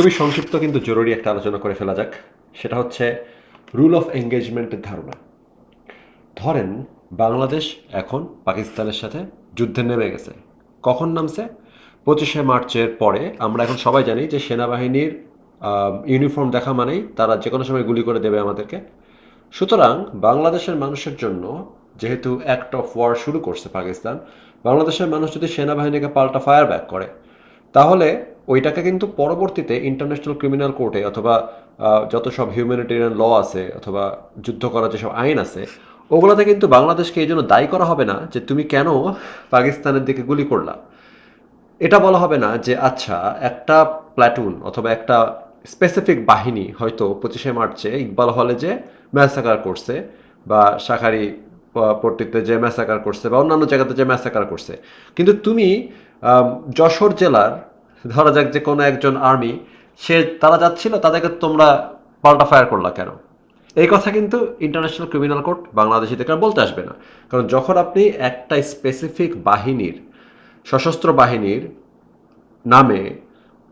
খুবই সংক্ষিপ্ত কিন্তু জরুরি একটা আলোচনা করে ফেলা যাক। সেটা হচ্ছে রুল অফ এঙ্গেজমেন্টের ধারণা। ধরেন বাংলাদেশ এখন পাকিস্তানের সাথে যুদ্ধে নেমে গেছে। কখন নামছে? পঁচিশে মার্চের পরে। আমরা এখন সবাই জানি যে সেনাবাহিনীর ইউনিফর্ম দেখা মানেই তারা যে কোনো সময় গুলি করে দেবে আমাদেরকে। সুতরাং বাংলাদেশের মানুষের জন্য যেহেতু অ্যাক্ট অফ ওয়ার শুরু করছে পাকিস্তান, বাংলাদেশের মানুষ যদি সেনাবাহিনীকে পাল্টা ফায়ার ব্যাক করে, তাহলে ওইটাকে কিন্তু পরবর্তীতে ইন্টারন্যাশনাল ক্রিমিনাল কোর্টে অথবা যত সব হিউম্যানিটেরিয়ান ল আছে অথবা যুদ্ধ করার যেসব আইন আছে, ওগুলোতে কিন্তু বাংলাদেশকে এই জন্য দায়ী করা হবে না যে তুমি কেন পাকিস্তানের দিকে গুলি করলা। এটা বলা হবে না যে আচ্ছা একটা প্ল্যাটুন অথবা একটা স্পেসিফিক বাহিনী হয়তো পঁচিশে মার্চে ইকবাল হলে যে ম্যাসাকার করছে বা শাখারি পট্টিতে যে ম্যাসাকার করছে বা অন্যান্য জায়গাতে যে ম্যাসাকার করছে। কিন্তু তুমি যশোর জেলার ধরা যাক যে কোনো একজন আর্মি, সে তারা যাচ্ছিল, তাদেরকে তোমরা পাল্টা ফায়ার করলা কেন? এই কথা কিন্তু ইন্টারন্যাশনাল ক্রিমিনাল কোর্ট বাংলাদেশি থেকে আর বলতে আসবে না। কারণ যখন আপনি একটা স্পেসিফিক বাহিনীর, সশস্ত্র বাহিনীর নামে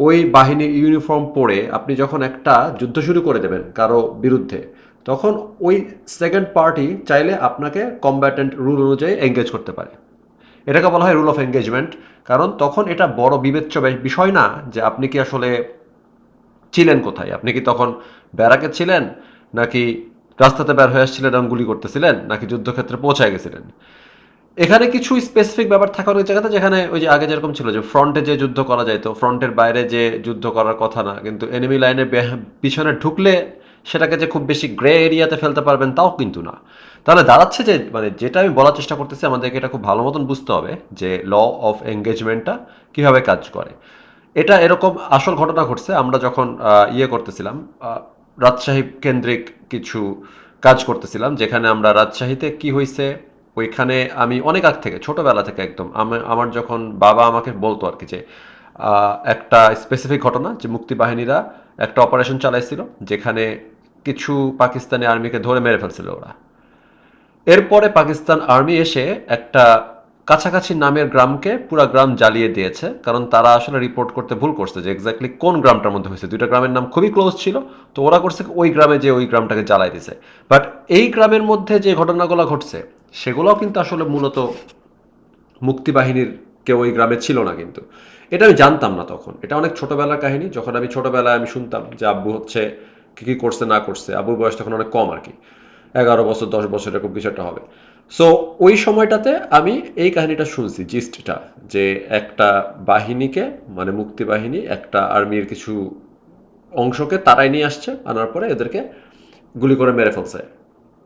ওই বাহিনীর ইউনিফর্ম পরে আপনি যখন একটা যুদ্ধ শুরু করে দেবেন কারও বিরুদ্ধে, তখন ওই সেকেন্ড পার্টি চাইলে আপনাকে কম্ব্যাটেন্ট রুল অনুযায়ী এঙ্গেজ করতে পারে। এটাকে বলা হয় রুল অফ এঙ্গেজমেন্ট। কারণ তখন এটা বড় বিবেচ্য বিষয় না যে আপনি কি আসলে ছিলেন কোথায়? আপনি কি তখন ব্যারাকে ছিলেন? নাকি রাস্তাতে বের হয়ে আসছিলেন এবং গুলি করতেছিলেন? নাকি যুদ্ধক্ষেত্রে পৌঁছায় গেছিলেন? এখানে কিছু স্পেসিফিক ব্যাপার থাকা অনেক জায়গাতে যেখানে ওই যে আগে যেরকম ছিল যে ফ্রন্টে যে যুদ্ধ করা যাইতো ফ্রন্টের বাইরে যে যুদ্ধ করার কথা না, কিন্তু এনিমি লাইনের পিছনে ঢুকলে সেটাকে যে খুব বেশি গ্রে এরিয়াতে ফেলতে পারবেন তাও কিন্তু না। তাহলে দাঁড়াচ্ছে যে মানে যেটা আমি বলার চেষ্টা করতেছি, আমাদেরকে এটা খুব ভালো মতন বুঝতে হবে যে ল অফ এঙ্গেজমেন্টটা কীভাবে কাজ করে। এটা এরকম আসল ঘটনা ঘটছে, আমরা যখন ইয়ে করতেছিলাম রাজশাহী কেন্দ্রিক কিছু কাজ করতেছিলাম, যেখানে আমরা রাজশাহীতে কি হয়েছে ওইখানে আমি অনেক আগ থেকে, ছোটবেলা থেকে একদম আমার আমার যখন বাবা আমাকে বলতো আর কি যে একটা স্পেসিফিক ঘটনা যে, মুক্তিবাহিনীরা একটা অপারেশন চালাইছিল, যেখানে কিছু পাকিস্তানি আর্মিকে ধরে মেরে ফেলছিল ওরা। এরপরে পাকিস্তান আর্মি এসে একটা কাছাকাছি নামের গ্রামকে পুরো গ্রাম জ্বালিয়ে দিয়েছে, কারণ তারা আসলে রিপোর্ট করতে ভুল করছে যে এক্স্যাক্টলি কোন গ্রামটার মধ্যে হয়েছে। দুইটা গ্রামের নাম খুবই ক্লোজ ছিল, তো ওরা করছে ওই গ্রামে যে ওই গ্রামটাকে জ্বালাই দিছে বাট এই গ্রামের মধ্যে যে ঘটনাগুলো ঘটছে, সেগুলোও কিন্তু আসলে মূলত মুক্তিবাহিনীর কেউ ওই গ্রামে ছিল না কিন্তু। এটা আমি জানতাম না তখন। এটা অনেক ছোটবেলার কাহিনী, যখন আমি ছোটবেলায় আমি শুনতাম যে আব্বু হচ্ছে কি কি করছে না করছে, আব্বুর বয়স তখন অনেক কম আর কি। এগারো বছর, দশ বছর, এরকম কিছু একটা হবে। সো ওই সময়টাতে আমি এই কাহিনীটা শুনছি জিস্টটা যে একটা বাহিনীকে মানে মুক্তি বাহিনী, একটা আর্মির কিছু অংশকে তারাই নিয়ে আসছে, আনার পরে এদেরকে গুলি করে মেরে ফেলছে,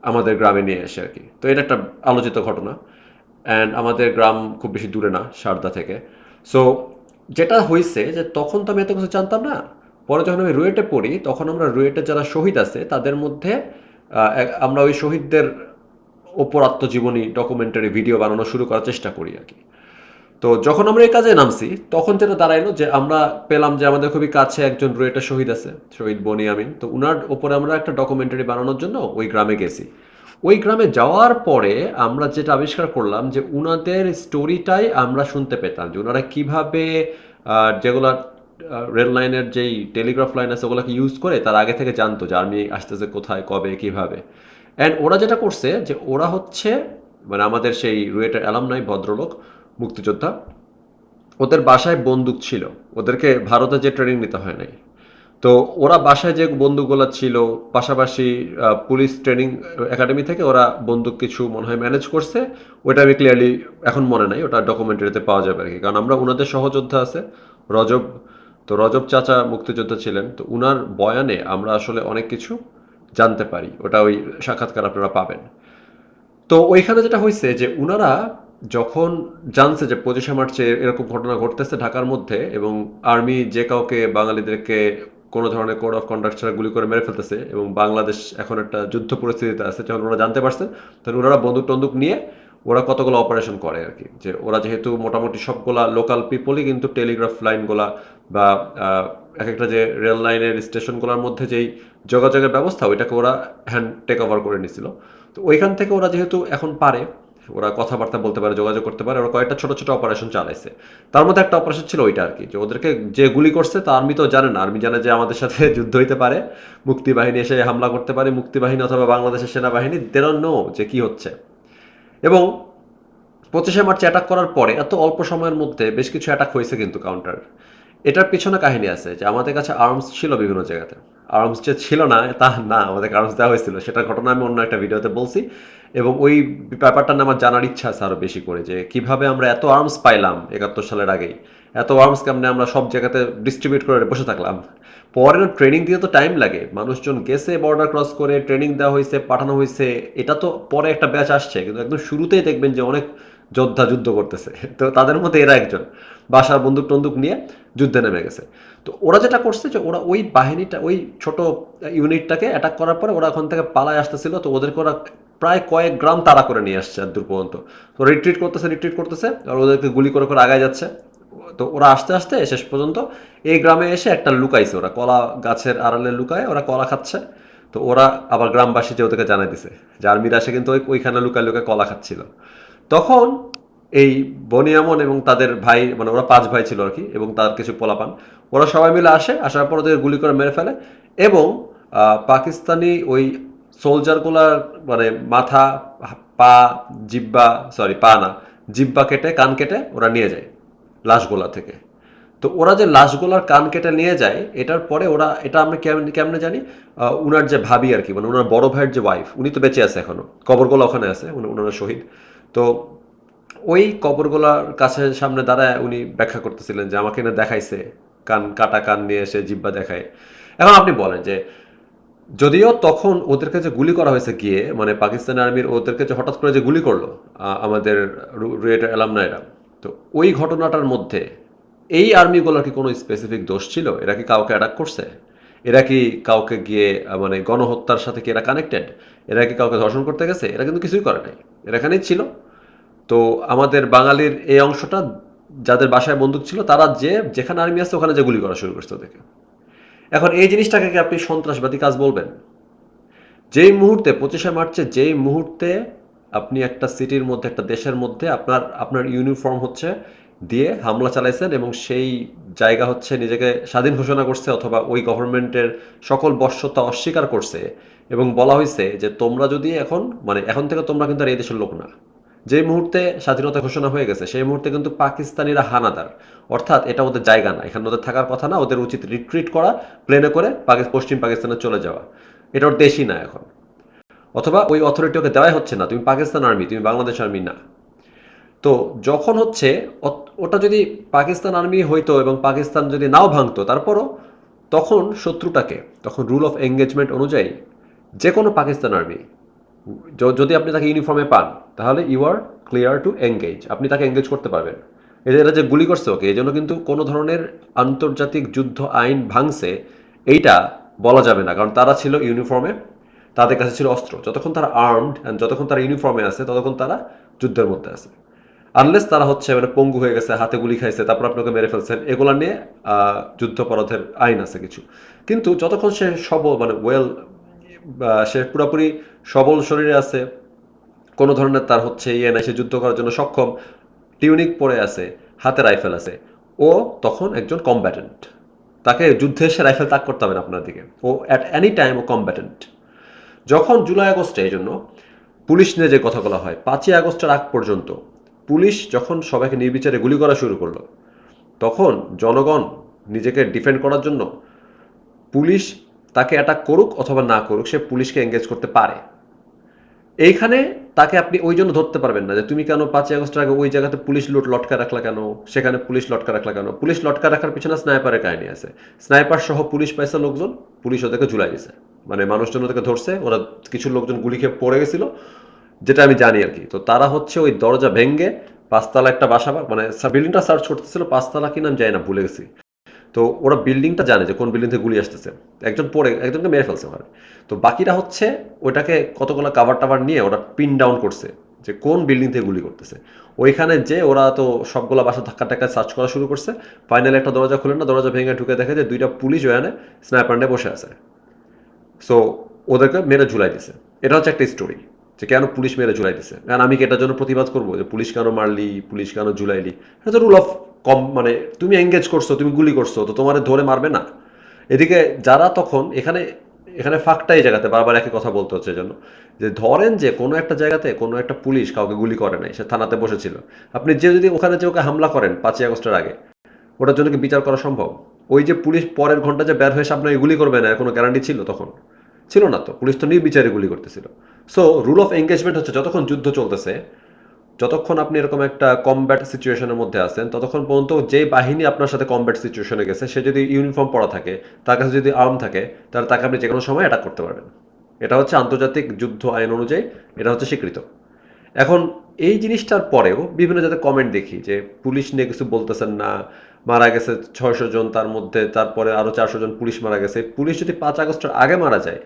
আমাদের গ্রামে নিয়ে এসে আর কি। তো এটা একটা আলোচিত ঘটনা অ্যান্ড আমাদের গ্রাম খুব বেশি দূরে না, সারদা থেকে। সো যেটা হয়েছে যে তখন তো আমি এত কিছু জানতাম না, পরে যখন আমি রুয়েটে পড়ি, তখন আমরা রুয়েটে যারা শহীদ আছে, তাদের মধ্যে আমরা ওই শহীদদের ওপর আত্মজীবনী ডকুমেন্টারি ভিডিও বানানো শুরু করার চেষ্টা করি আর কি। তো যখন আমরা এই কাজে নামছি, তখন যেটা দাঁড়াইলো যে আমরা পেলাম যে আমাদের খুবই কাছে একজন রুয়েটা শহীদ আছে, শহীদ বনি আমিন তো উনার ওপরে আমরা একটা ডকুমেন্টারি বানানোর জন্য ওই গ্রামে গেছি। ওই গ্রামে যাওয়ার পরে আমরা যেটা আবিষ্কার করলাম যে উনাদের স্টোরিটাই আমরা শুনতে পেতাম যে ওনারা কীভাবে যেগুলা রেল লাইনের যেই টেলিগ্রাফ লাইন আছে, ওগুলোকে ইউজ করে তার আগে থেকে জানতো যে আর্মি আসতেছে কোথায়, কবে, কীভাবে। অ্যান্ড ওরা যেটা করছে যে ওরা হচ্ছে মানে আমাদের সেই রুয়েটের অ্যালামনাই ভদ্রলোক, মুক্তিযোদ্ধা, ওদের বাসায় বন্দুক ছিল। ওদেরকে ভারতে যে ট্রেনিং নিতে হয় নাই। তো ওরা বাসায় যে বন্দুকগুলো ছিল, পাশাপাশি পুলিশ ট্রেনিং একাডেমি থেকে ওরা বন্দুক কিছু মনে হয় ম্যানেজ করছে ওটা আমি ক্লিয়ারলি এখন মনে নাই, ওটা ডকুমেন্টারিতে পাওয়া যাবে আর কি। কারণ আমরা ওনাদের সহযোদ্ধা আছে, রজব তো রজব চাচা মুক্তিযোদ্ধা ছিলেন, তো উনার বয়ানে আমরা আসলে অনেক কিছু জানতে পারি। ওটা ওই সাক্ষাৎকার আপনারা পাবেন। তো ওইখানে যেটা হয়েছে যে উনারা যখন জানছে যে পঁচিশে মার্চে এরকম ঘটনা ঘটতেছে ঢাকার মধ্যে এবং আর্মি যে কাউকে বাঙালিদেরকে কোনো ধরনের কোড অফ কন্ডাক্ট ছাড়া গুলি করে মেরে ফেলতেছে এবং বাংলাদেশ এখন একটা যুদ্ধ পরিস্থিতিতে আছে, যখন ওরা জানতে পারছেন তখন ওনারা বন্দুক টন্দুক নিয়ে ওরা কতগুলো অপারেশন করে আর কি যে ওরা যেহেতু মোটামুটি সবগুলা লোকাল পিপলই কিন্তু টেলিগ্রাফ লাইনগুলা বা এক একটা যে রেল লাইনের স্টেশনগুলোর মধ্যে যেই যোগাযোগের ব্যবস্থা, ওইটাকে ওরা হ্যান্ড টেক ওভার করে নিছিল। তো ওইখান থেকে ওরা যেহেতু এখন পারে, ওরা কথাবার্তা বলতে পারে, যোগাযোগ করতে পারে, ওরা কয়েকটা ছোট ছোট অপারেশন চালাইছে। তার মধ্যে একটা অপারেশন ছিল ওইটা আর কি যে ওদেরকে যে গুলি করছে তা আর্মি তো জানে না আর্মি জানে যে আমাদের সাথে যুদ্ধ হইতে পারে, মুক্তিবাহিনী এসে হামলা করতে পারে, মুক্তিবাহিনী অথবা বাংলাদেশের সেনাবাহিনী দে নো যে কি হচ্ছে। এবং পঁচিশে মার্চ অ্যাটাক করার পরে এত অল্প সময়ের মধ্যে বেশ কিছু অ্যাটাক হয়েছে কিন্তু কাউন্টার এটার পিছনে কাহিনী আছে যে আমাদের কাছে আর্মস ছিল বিভিন্ন জায়গাতে। আর্মস যে ছিল না, তা না আমাদের আর্মস দেওয়া হয়েছিল। সেটার ঘটনা আমি অন্য একটা ভিডিওতে বলছি। এবং ওই ব্যাপারটা আমার জানার ইচ্ছা আছে আরও বেশি করে যে কীভাবে আমরা এত আর্মস পাইলাম একাত্তর সালের আগেই। এত আর্মস কেমনে আমরা সব জায়গাতে ডিস্ট্রিবিউট করে বসে থাকলাম? পরে ট্রেনিং দিয়ে তো টাইম লাগে। মানুষজন গেছে বর্ডার ক্রস করে ট্রেনিং দেওয়া হয়েছে, পাঠানো হয়েছে। এটা তো পরে একটা ব্যাচ আসছে, কিন্তু একদম শুরুতেই দেখবেন যে অনেক যোদ্ধা যুদ্ধ করতেছে। তো তাদের মধ্যে এরা একজন। বাসার বন্দুক টন্দুক নিয়ে যুদ্ধে নেমে গেছে। তো ওরা যেটা করছে যে ওরা ওই বাহিনীটা, ওই ছোট ইউনিটটাকে অ্যাটাক করার পরে ওরা ওখান থেকে পালায় আসতেছিল। তো ওদেরকে ওরা প্রায় কয়েক গ্রাম তাড়া করে নিয়ে আসছে দূর পর্যন্ত। তো রিট্রিট করতেছে রিট্রিট করতেছে। আর ওদেরকে গুলি করে করে আগায় যাচ্ছে। তো ওরা আস্তে আস্তে শেষ পর্যন্ত এই গ্রামে এসে একটা লুকাইছে ওরা। কলা গাছের আড়ালে লুকায় ওরা কলা খাচ্ছে। তো ওরা আবার গ্রামবাসী যে ওদেরকে জানাই দিছে যে আর্মিরা এসে কিন্তু ওই ওইখানে লুকায় লুকায় কলা খাচ্ছিল। তখন এই বনিয়ামন এবং তাদের ভাই মানে ওরা পাঁচ ভাই ছিল আর কি এবং তার কিছু পোলাপান, ওরা সবাই মিলে আসে, আসার পর ওদের গুলি করে মেরে ফেলে এবং পাকিস্তানি ওই সোলজারগুলার মানে মাথা, পা জিব্বা সরি পা না জিব্বা কেটে, কান কেটে ওরা নিয়ে যায়। লাশগোলা থেকে। তো ওরা যে লাশগুলার কান কেটে নিয়ে যায়, এটার পরে ওরা, এটা আমরা কেমন- জানি? উনার যে ভাবি আর কি মানে ওনার বড় ভাইয়ের যে ওয়াইফ উনি তো বেঁচে আছে এখনও। কবরগুলো ওখানে আছে ওনারা শহীদ। তো ওই কবরগুলার কাছে সামনে দাঁড়ায় উনি ব্যাখ্যা করতেছিলেন যে, আমাকে না দেখাইছে, কান, কাটা কান নিয়ে এসে জিব্বা দেখায়। এখন আপনি বলেন যে, যদিও তখন ওদেরকে যে গুলি করা হয়েছে গিয়ে মানে পাকিস্তান আর্মির ওদেরকে যে হঠাৎ করে যে গুলি করল আমাদের রুয়েটের অ্যালামনাইরা তো ওই ঘটনাটার মধ্যে এই আর্মিগুলোর কি কোনো স্পেসিফিক দোষ ছিল? এরা কি কাউকে অ্যাটাক করছে? এরা কি কাউকে গিয়ে মানে গণহত্যার সাথে কি এরা কানেক্টেড এরা কি কাউকে ধর্ষণ করতে গেছে? এরা কিন্তু কিছুই করে নাই। এরা এখানেই ছিল। তো আমাদের বাঙালির এই অংশটা যাদের বাসায় বন্দুক ছিল, তারা যে, যেখানে আর্মি আছে, ওখানে যে গুলি করা শুরু করছে ওদেরকে। এখন এই জিনিসটাকে কি আপনি সন্ত্রাসবাদী কাজ বলবেন? যেই মুহূর্তে, পঁচিশে মার্চে যেই মুহূর্তে আপনি একটা সিটির মধ্যে, একটা দেশের মধ্যে আপনার আপনার ইউনিফর্ম হচ্ছে দিয়ে হামলা চালাইছেন এবং সেই জায়গা হচ্ছে নিজেকে স্বাধীন ঘোষণা করছে অথবা ওই গভর্নমেন্টের সকল বর্ষতা অস্বীকার করছে এবং বলা হয়েছে যে তোমরা যদি এখন মানে এখন থেকে তোমরা কিন্তু আর এই দেশের লোক না। যে মুহূর্তে স্বাধীনতা ঘোষণা হয়ে গেছে, সেই মুহূর্তে কিন্তু পাকিস্তানিরা হানাদার। অর্থাৎ এটা ওদের জায়গা না, এখানে ওদের থাকার কথা না, ওদের উচিত রিট্রিট করা প্লেনে করে পশ্চিম পাকিস্তানে চলে যাওয়া। এটা ওর দেশই না এখন। অথবা ওই অথরিটি ওকে দেওয়াই হচ্ছে না, তুমি পাকিস্তান আর্মি তুমি বাংলাদেশ আর্মি না। তো যখন হচ্ছে ওটা যদি পাকিস্তান আর্মি হইতো এবং পাকিস্তান যদি নাও ভাঙতো, তারপরও তখন শত্রুটাকে, তখন রুল অফ এঙ্গেজমেন্ট অনুযায়ী যে কোনো পাকিস্তান আর্মি যদি আপনি তাকে ইউনিফর্মে পান, তাহলে you are clear to engage আপনি তাকে এঙ্গেজ করতে পারবেন। এরা যে গুলি করছে ওকে এই জন্য কিন্তু কোনো ধরনের আন্তর্জাতিক যুদ্ধ আইন ভাঙছে, এইটা বলা যাবে না, কারণ তারা ছিল ইউনিফর্মে তাদের কাছে ছিল অস্ত্র। যতক্ষণ তারা আর্মড অ্যান্ড যতক্ষণ তারা ইউনিফর্মে আছে, ততক্ষণ তারা যুদ্ধের মধ্যে আছে। আনলেস তারা হচ্ছে মানে পঙ্গু হয়ে গেছে, হাতে গুলি খাইছে, তারপর আপনাকে মেরে ফেলছেন, এগুলা নিয়ে যুদ্ধাপরাধের আইন আছে কিছু। কিন্তু যতক্ষণ সে সবল মানে ওয়েল সে পুরোপুরি সবল শরীরে আছে, কোনো ধরনের তার হচ্ছে ইয়ে নাই, সে যুদ্ধ করার জন্য সক্ষম টিউনিক পরে আছে, হাতে রাইফেল আছে, ও তখন একজন কম্ব্যাটেন্ট তাকে যুদ্ধে এসে রাইফেল তাক করতে হবে না আপনার দিকে। ও অ্যাট এনি টাইম ও কম্ব্যাটেন্ট যখন জুলাই আগস্টে, এই জন্য পুলিশ নিয়ে যে কথা বলা হয়, পাঁচই আগস্টের আগ পর্যন্ত পুলিশ যখন সবাইকে নির্বিচারে গুলি করা শুরু করল, তখন জনগণ নিজেকে ডিফেন্ড করার জন্য পুলিশ তাকে অ্যাটাক করুক অথবা না করুক, সে পুলিশকে এঙ্গেজ করতে পারে। এইখানে তাকে আপনি ওই জন্য ধরতে পারবেন না যে, তুমি কেন পাঁচই আগস্টের আগে ওই জায়গাতে পুলিশ লুট লটকা রাখলা কেন? সেখানে পুলিশ লটকা রাখলা কেন? পুলিশ লটকা রাখার পিছনে স্নাইপারের কাহিনী আছে। স্নাইপার সহ পুলিশ পাইছে লোকজন, পুলিশ ওদেরকে ঝুলাই দিছে। মানে মানুষজন ওদেরকে ধরছে, ওরা কিছু লোকজন গুলি খেয়ে পড়ে গেছিল, যেটা আমি জানি আর কি। তো তারা হচ্ছে ওই দরজা ভেঙ্গে পাঁচতলা একটা বাসা মানে বিল্ডিংটা সার্চ করতেছিল, পাঁচতলা কি নাম যায় না, ভুলে গেছি। তো ওরা বিল্ডিংটা জানে যে কোন বিল্ডিং থেকে গুলি আসতেছে। একজন পড়ে, একজনকে মেরে ফেলছে ওখানে। তো বাকিরা হচ্ছে ওইটাকে কতগুলো কাভার টাভার নিয়ে ওরা পিন ডাউন করছে, যে কোন বিল্ডিং থেকে গুলি করতেছে। ওইখানে যে ওরা তো সবগুলো বাসা ধাক্কা টাক্কা সার্চ করা শুরু করছে ফাইনালি একটা দরজা খুলে না, দরজা ভেঙে ঢুকে দেখে যে দুইটা পুলিশ ওখানে স্নাইপার নিয়ে বসে আছে। সো ওদেরকে মেরে ঝুলাই দিছে। এটা হচ্ছে একটা স্টোরি যে কেন পুলিশ মেরে ঝুলাই দিছে। কারণ আমি কি এটার জন্য প্রতিবাদ করব? যে পুলিশ কেন মারলি? পুলিশ কেন ঝুলাইলি? এটা তো রুল অফ কম মানে তুমি এঙ্গেজ করছ, তুমি গুলি করছ, তো তোমার ধরে মারবে না। এদিকে যারা তখন এখানে এখানে ফাঁকটা এই জায়গাতে বারবার একই কথা বলতে হচ্ছে জন্য। যে ধরেন যে কোনো একটা জায়গাতে কোনো একটা পুলিশ কাউকে গুলি করে নাই, সে থানাতে বসেছিল। আপনি যে যদি ওখানে যে ওকে হামলা করেন পাঁচই আগস্টের আগে, ওটার জন্য কি বিচার করা সম্ভব? ওই যে পুলিশ পরের ঘণ্টা যে বের হয়ে এসে আপনাকে গুলি করবে না কোনো গ্যারান্টি ছিল তখন। ছিল না তো, পুলিশ তো নির্বিচারে গুলি করতেছিল। সো রুল অফ এঙ্গেজমেন্ট হচ্ছে যতক্ষণ যুদ্ধ চলতেছে, যতক্ষণ আপনি এরকম একটা কমব্যাট সিচুয়েশনের মধ্যে আছেন, ততক্ষণ পর্যন্ত যে বাহিনী আপনার সাথে কমব্যাট সিচুয়েশনে গেছে, সে যদি ইউনিফর্ম পরা থাকে, তার কাছে যদি আর্ম থাকে, তাহলে তাকে আপনি যে কোনো সময় অ্যাটাক করতে পারবেন। এটা হচ্ছে আন্তর্জাতিক যুদ্ধ আইন অনুযায়ী, এটা হচ্ছে স্বীকৃত। এখন এই জিনিসটার পরেও বিভিন্ন যাতে কমেন্ট দেখি যে, পুলিশ নিয়ে কিছু বলতেছেন না মারা গেছে ছয়শো জন তার মধ্যে, তারপরে আরও চারশো জন পুলিশ মারা গেছে। পুলিশ যদি পাঁচ আগস্টের আগে মারা যায়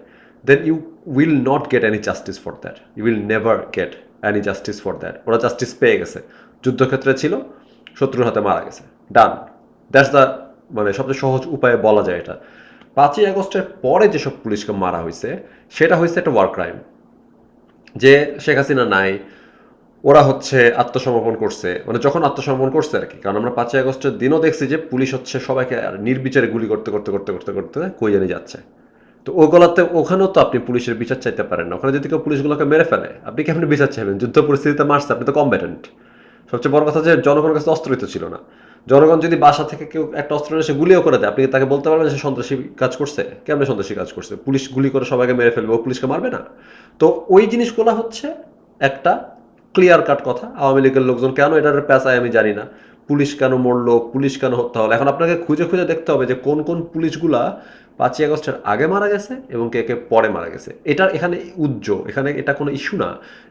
then you will not get any justice for that you will never get any justice for that ওরা জাস্টিস পেয়ে গেছে। যুদ্ধক্ষেত্রে ছিল, শত্রুর হাতে মারা গেছে। ডান দ্যাটস দ্য মানে সবচেয়ে সহজ উপায়ে বলা যায় এটা। পাঁচই আগস্টের পরে যেসব পুলিশকে মারা হয়েছে, সেটা হয়েছে একটা ওয়ার ক্রাইম যে শেখ হাসিনা নাই ওরা হচ্ছে আত্মসমর্পণ করছে। মানে যখন আত্মসমর্পণ করছে আর কি, কারণ আমরা পাঁচই আগস্টের দিনও দেখছি যে পুলিশ হচ্ছে সবাইকে আর নির্বিচারে গুলি করতে করতে করতে করতে করতে কই জানি যাচ্ছে। তো ও গলাতে, ওখানেও তো আপনি পুলিশের বিচার চাইতে পারেন না। ওখানে যদি কেউ পুলিশগুলোকে মেরে ফেলে, আপনি কি আপনি বিচার চাইবেন? যুদ্ধ পরিস্থিতিতে মারছে, আপনি তো কম্ব্যাটেন্ট সবচেয়ে বড় কথা যে জনগণের কাছে অস্ত্রই তো ছিল না। জনগণ যদি বাসা থেকে কেউ একটা অস্ত্র এসে গুলিও করে দেয়, আপনি তাকে বলতে পারবেন সে সন্ত্রাসী কাজ করছে? কেমন সন্ত্রাসী কাজ করছে? পুলিশ গুলি করে সবাইকে মেরে ফেলবে, ও পুলিশকে মারবে না? তো ওই জিনিসগুলো হচ্ছে একটা ক্লিয়ার কাট কথা। আওয়ামী লীগের লোকজন কেন এটার পেশায় আমি জানি না। পুলিশ কেন মরল? পুলিশ কেন হত্যা হলো? এখন আপনাকে খুঁজে খুঁজে দেখতে হবে যে কোন কোন পুলিশগুলা পাঁচই আগস্টের আগে মারা গেছে এবং কে কে পরে মারা গেছে। এটা এখানে উজ্জ এখানে এটা কোনো ইস্যু না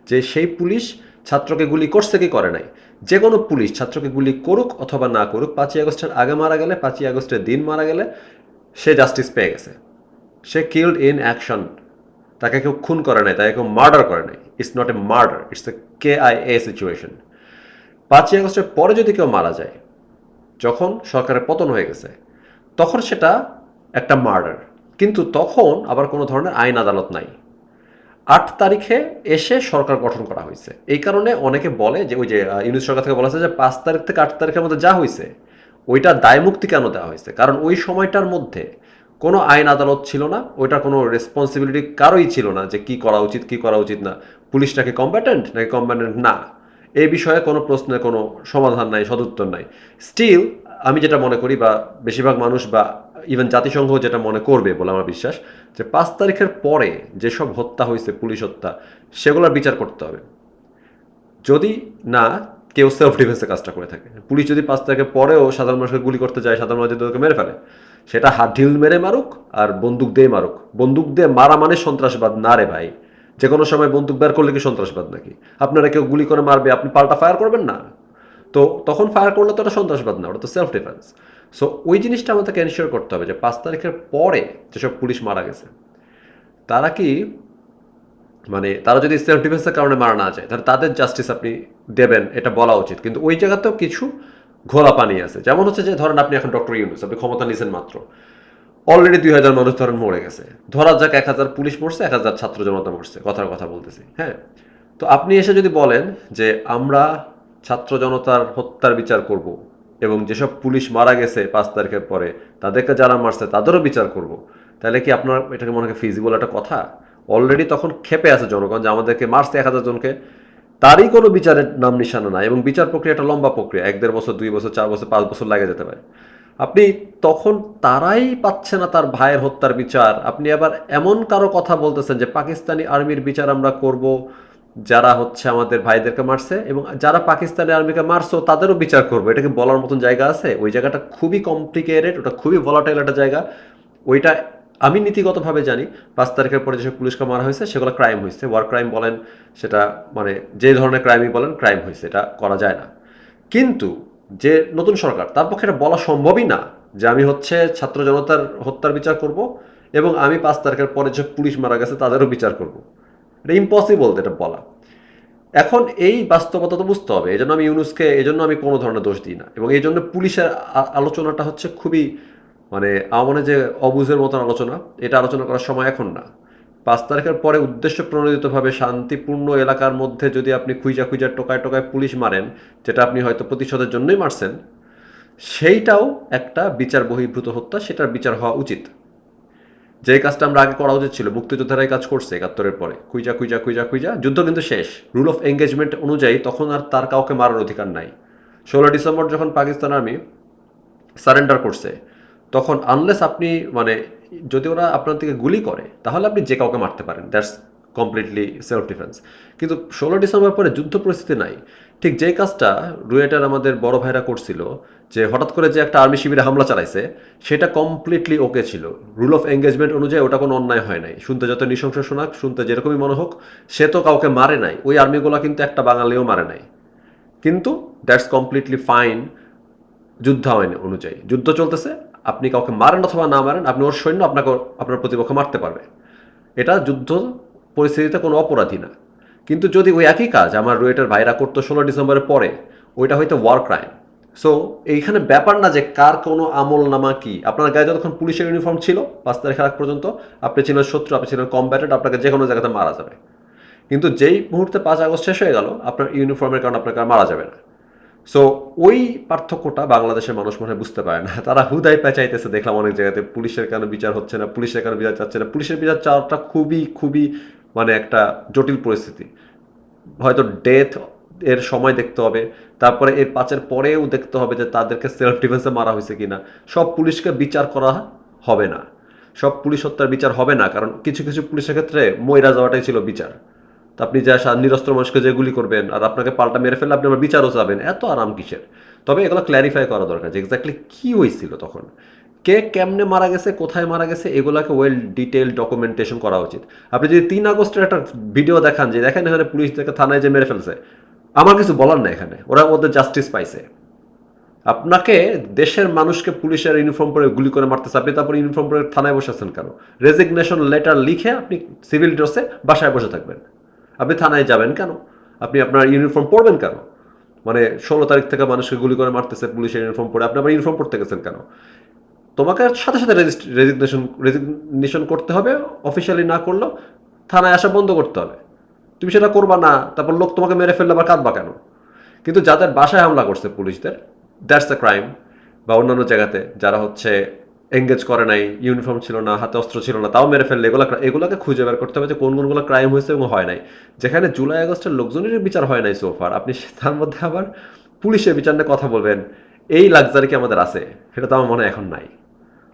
যে সেই পুলিশ ছাত্রকে গুলি করছে কি করে নাই। যে কোনো পুলিশ ছাত্রকে গুলি করুক অথবা না করুক, পাঁচই আগস্টের আগে মারা গেলে, পাঁচই আগস্টের দিন মারা গেলে সে জাস্টিস পেয়ে গেছে। সে কিল্ড ইন অ্যাকশন তাকে কেউ খুন করে নাই, তাকে কেউ মার্ডার করে নাই। It's not a murder it's a K I A situation পাঁচই আগস্টের পরে যদি কেউ মারা যায়, যখন সরকারের পতন হয়ে গেছে, তখন সেটা একটা মার্ডার কিন্তু তখন আবার কোনো ধরনের আইন আদালত নাই। আট তারিখে এসে সরকার গঠন করা হয়েছে। এই কারণে অনেকে বলে যে, ওই যে ইউনিট সরকার থেকে বলা হয়েছে যে, পাঁচ তারিখ থেকে আট তারিখের মধ্যে যা হয়েছে, ওইটা দায়মুক্তি কেন দেওয়া হয়েছে? কারণ ওই সময়টার মধ্যে কোনো আইন আদালত ছিল না ওইটা কোনো রেসপন্সিবিলিটি কারোই ছিল না যে কি করা উচিত, কি করা উচিত না। পুলিশটা কি কম্প্যাটেন্ট নাকি কম্প্যাটেন্ট না। এই বিষয়ে কোনো প্রশ্নের কোনো সমাধান নাই, সদুত্তর নাই। স্টিল আমি যেটা মনে করি বা বেশিরভাগ মানুষ বা ইভেন জাতিসংঘ যেটা মনে করবে বলে আমার বিশ্বাস, যে পাঁচ তারিখের পরে যেসব হত্যা হয়েছে, পুলিশ হত্যা, সেগুলোর বিচার করতে হবে। যদি না, কেউ সেলফ ডিফেন্সে কাজটা করে থাকে। পুলিশ যদি পাঁচ তারিখের পরেও সাধারণ মানুষকে গুলি করতে যায়, সাধারণ মানুষ যদি মেরে ফেলে সেটা হাত ঢিল মেরে মারুক আর বন্দুক দিয়ে মারুক। বন্দুক দিয়ে মারা মানে সন্ত্রাসবাদ না রে ভাই। যে কোনো সময় বন্দুক বের করলে কি সন্ত্রাসবাদ নাকি? আপনারা কেউ গুলি করে মারবে, আপনি পাল্টা ফায়ার করবেন না? তো তখন ফায়ার করলে তো ওটা সন্ত্রাসবাদ না, ওটা তো সেলফ ডিফেন্স সো ওই জিনিসটা আমাদেরকে এনশিওর করতে হবে যে পাঁচ তারিখের পরে যেসব পুলিশ মারা গেছে, তারা কি মানে তারা যদি সেলফ ডিফেন্সের কারণে মারা না যায়, তাহলে তাদের জাস্টিস আপনি দেবেন, এটা বলা উচিত। কিন্তু ওই জায়গাতেও কিছু ঘোলা পানি আছে। যেমন হচ্ছে যে ধরেন আপনি এখন ডক্টর ইউনুস, আপনি ক্ষমতা নিয়েছেন মাত্র। অলরেডি দুই হাজার মানুষ ধরেন মরে গেছে। ধরা যাক এক হাজার পুলিশ মরছে, এক হাজার ছাত্র জনতা মরছে, কথার কথা বলতেছি হ্যাঁ? তো আপনি এসে যদি বলেন যে আমরা ছাত্র জনতার হত্যার বিচার করব এবং যেসব পুলিশ মারা গেছে পাঁচ তারিখের পরে, তাদেরকে যারা মারছে তাদেরও বিচার করব, তাহলে কি আপনার এটাকে মনে হয় ফিজিবল একটা কথা? অলরেডি তখন খেপে আছে জনগণ যে আমাদেরকে মারছে এক হাজার জনকে তারই কোনো বিচারের নাম নিশানা নাই এবং বিচার প্রক্রিয়াটা লম্বা প্রক্রিয়া। এক দেড় বছর, দুই বছর, চার বছর, পাঁচ বছর লাগে যেতে পারে। আপনি তখন তারাই পাচ্ছে না তার ভাইয়ের হত্যার বিচার। আপনি আবার এমন কারও কথা বলতেছেন যে পাকিস্তানি আর্মির বিচার আমরা করব, যারা হচ্ছে আমাদের ভাইদেরকে মারছে এবং যারা পাকিস্তানি আর্মিকে মারছো, তাদেরও বিচার করব। এটাকে বলার মতন জায়গা আছে? ওই জায়গাটা খুবই কমপ্লিকেটেড ওটা খুবই ভলাটাইল একটা জায়গা। ওইটা আমি নীতিগতভাবে জানি, পাঁচ তারিখের পরে যেসব পুলিশকে মারা হয়েছে, সেগুলো ক্রাইম হয়েছে। ওয়ার ক্রাইম বলেন, সেটা মানে যে ধরনের ক্রাইমই বলেন, ক্রাইম হয়েছে, এটা করা যায় না। কিন্তু যে নতুন সরকার, তার পক্ষে এটা বলা সম্ভবই না যে আমি হচ্ছে ছাত্র জনতার হত্যার বিচার করব এবং আমি পাঁচ তারিখের পরে যে পুলিশ মারা গেছে, তাদেরও বিচার করব। এটা ইম্পসিবল এটা বলা। এখন এই বাস্তবতা তো বুঝতে হবে। এই জন্য আমি ইউনুসকে এই জন্য আমি কোনো ধরনের দোষ দিই না। এবং এই জন্য পুলিশের আলোচনাটা হচ্ছে খুবই মানে আমার যে অবুঝের মতন আলোচনা, এটা আলোচনা করার সময় এখন না। পাঁচ তারিখের পরে উদ্দেশ্য প্রণোদিতভাবে শান্তিপূর্ণ এলাকার মধ্যে যদি আপনি খুঁজা খুঁজা টোকায় টোকায় পুলিশ মারেন, যেটা আপনি হয়তো প্রতিশোধের জন্যই মারছেন, সেইটাও একটা বিচার বহির্ভূত হত্যা, সেটার বিচার হওয়া উচিত। যে কাজটা আমরা আগে করা উচিত ছিল, মুক্তিযোদ্ধারাই কাজ করছে একাত্তরের পরে। কুইজা কুইজা কুইজা কুইজা যুদ্ধ কিন্তু শেষ। রুল অফ এঙ্গেজমেন্ট অনুযায়ী তখন আর তার কাউকে মারার অধিকার নাই। ষোলো ডিসেম্বর যখন পাকিস্তান আর্মি সারেন্ডার করছে তখন আনলেস আপনি মানে যদি ওরা আপনার থেকে গুলি করে, তাহলে আপনি যে কাউকে মারতে পারেন। দ্যাটস কমপ্লিটলি সেলফ ডিফেন্স কিন্তু ষোলো ডিসেম্বর পরে যুদ্ধ পরিস্থিতি নাই। ঠিক যেই কাজটা রুয়েটার আমাদের বড় ভাইরা করছিল, যে হঠাৎ করে যে একটা আর্মি শিবিরে হামলা চালাইছে, সেটা কমপ্লিটলি ওকে ছিল। রুল অফ এঙ্গেজমেন্ট অনুযায়ী ওটা কোনো অন্যায় হয় নাই। শুনতে যত নৃশংস শোনাক, শুনতে যেরকমই মনে হোক, সে তো কাউকে মারে নাই। ওই আর্মিগুলো কিন্তু একটা বাঙালিও মারে নাই। কিন্তু দ্যাটস কমপ্লিটলি ফাইন যুদ্ধ আইন অনুযায়ী। যুদ্ধ চলতেছে আপনি কাউকে মারেন অথবা না মারেন, আপনি ওর সৈন্য আপনাকে আপনার প্রতিপক্ষ মারতে পারবে। এটা যুদ্ধ পরিস্থিতিতে কোনো অপরাধী না। কিন্তু যদি ওই একই কাজ আমার রুয়েটার ভাইরা করতো ষোলো ডিসেম্বরের পরে, ওইটা হয়তো ওয়ার ক্রাইম সো এইখানে ব্যাপার না যে কার কোনো আমল নামা কি। আপনার গায়ে যতক্ষণ পুলিশের ইউনিফর্ম ছিল, পাঁচ তারিখ আগ পর্যন্ত, আপনি ছিলেন শত্রু, আপনি ছিলেন কম্ব্যাটেড আপনাকে যে কোনো জায়গাতে মারা যাবে। কিন্তু যেই মুহূর্তে পাঁচ আগস্ট শেষ হয়ে গেল, আপনার ইউনিফর্মের কারণে আপনাকে মারা যাবে না। সো ওই পার্থক্যটা বাংলাদেশের মানুষ মনে বুঝতে পারে না। তারা হুদায় পেঁচাইতেছে, দেখলাম অনেক জায়গাতে পুলিশের কেন বিচার হচ্ছে না, পুলিশের কেন বিচার চাচ্ছে না। পুলিশের বিচার চাওয়াটা খুবই খুবই মানে একটা জটিল পরিস্থিতি। হয়তো ডেথ এর সময় দেখতে হবে, তারপরে এর পাঁচের পরেও দেখতে হবে যে তাদেরকে সেলফ ডিফেন্সে মারা হয়েছে কিনা। সব পুলিশকে বিচার করা হবে না। সব পুলিশ হত্যার বিচার হবে না, কারণ কিছু কিছু পুলিশের ক্ষেত্রে ময়রা যাওয়াটাই ছিল বিচার। আপনি যা নিরস্ত্র মানুষকে যে গুলি করবেন আর আপনাকে পাল্টা মেরে ফেললে আপনি আমার বিচারও চাবেন, এত আরাম কিসের? তবে এগুলো ক্ল্যারিফাই করা দরকার যে এক্স্যাক্টলি কি হয়েছিল তখন। কে কেমনে মারা গেছে, কোথায় মারা গেছে, এগুলাকে ওয়েল ডিটেল ডকুমেন্টেশন করা উচিত। আপনি যদি তিন আগস্টের একটা ভিডিও দেখান যে দেখেন এখানে পুলিশ থেকে থানায় যে মেরে ফেলছে, আমার কিছু বলার না এখানে, ওরা ওদের জাস্টিস পাইছে। আপনাকে দেশের মানুষকে পুলিশের ইউনিফর্ম পরে গুলি করে মারতেছে, আপনি তারপর ইউনিফর্ম পরে থানায় বসে আছেন কেন? রেজিগনেশন লেটার লিখে আপনি সিভিল ড্রেসে বাসায় বসে থাকবেন। আপনি থানায় যাবেন কেন? আপনি আপনার ইউনিফর্ম পরবেন কেন? মানে ষোলো তারিখ থেকে মানুষকে গুলি করে মারতেছে, পুলিশের ইউনিফর্ম পরে। আপনি আবার ইউনিফর্ম পড়তে গেছেন কেন? তোমাকে সাথে সাথে রেজিগনেশন রেজিগনেশন করতে হবে অফিসিয়ালি না করলেও থানায় আসা বন্ধ করতে হবে। তুমি সেটা করবা না, তারপর লোক তোমাকে মেরে ফেললে আবার কাঁদবা কেন? কিন্তু যাদের বাসায় হামলা করছে পুলিশদের দ্যাটস এ ক্রাইম বা অন্যান্য জায়গাতে যারা হচ্ছে এঙ্গেজ করে নাই ইউনিফর্ম ছিল না, হাতে অস্ত্র ছিল না, তাও মেরে ফেললে, এগুলো এগুলোকে খুঁজে বের করতে হবে যে কোন কোনগুলো ক্রাইম হয়েছে এবং হয় নাই। যেখানে জুলাই আগস্টের লোকজনেরই বিচার হয় নাই সোফার আপনি তার মধ্যে আবার পুলিশের বিচার নিয়ে কথা বলবেন, এই লাক্সারি কি আমাদের আছে? সেটা তো আমার মনে হয় এখন নাই।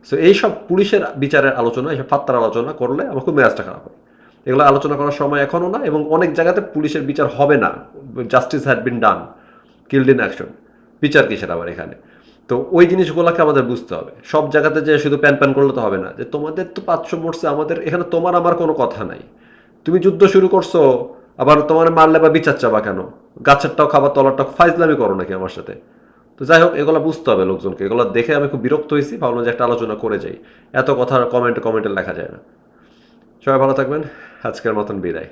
সো এইসব পুলিশের বিচারের আলোচনা এইসব ফাত্তার আলোচনা করলে আমার খুব মেজাজটা খারাপ হয়। এগুলো আলোচনা করার সময় এখনও না এবং অনেক জায়গাতে পুলিশের বিচার হবে না। Justice had been done killed in action বিচার কিসের আবার এখানে? তো ওই জিনিসগুলোকে আমাদের বুঝতে হবে। সব জায়গাতে যে শুধু প্যান প্যান করলে তো হবে না। যে তোমাদের তো পাঁচশো মরছে, আমাদের এখানে তোমার আমার কোনো কথা নাই। তুমি যুদ্ধ শুরু করছ, আবার তোমার মারলে বা বিচার চাবা কেন? গাছেরটাও খাবার তলারটাও ফাইজলামি করো নাকি আমার সাথে? তো যাই হোক, এগুলো বুঝতে হবে লোকজনকে। এগুলো দেখে আমি খুব বিরক্ত হয়েছি, ভাবলাম যে একটা আলোচনা করে যাই। এত কথা কমেন্টে কমেন্টে লেখা যায় না। সবাই ভালো থাকবেন। আজকের মতন বিদায়।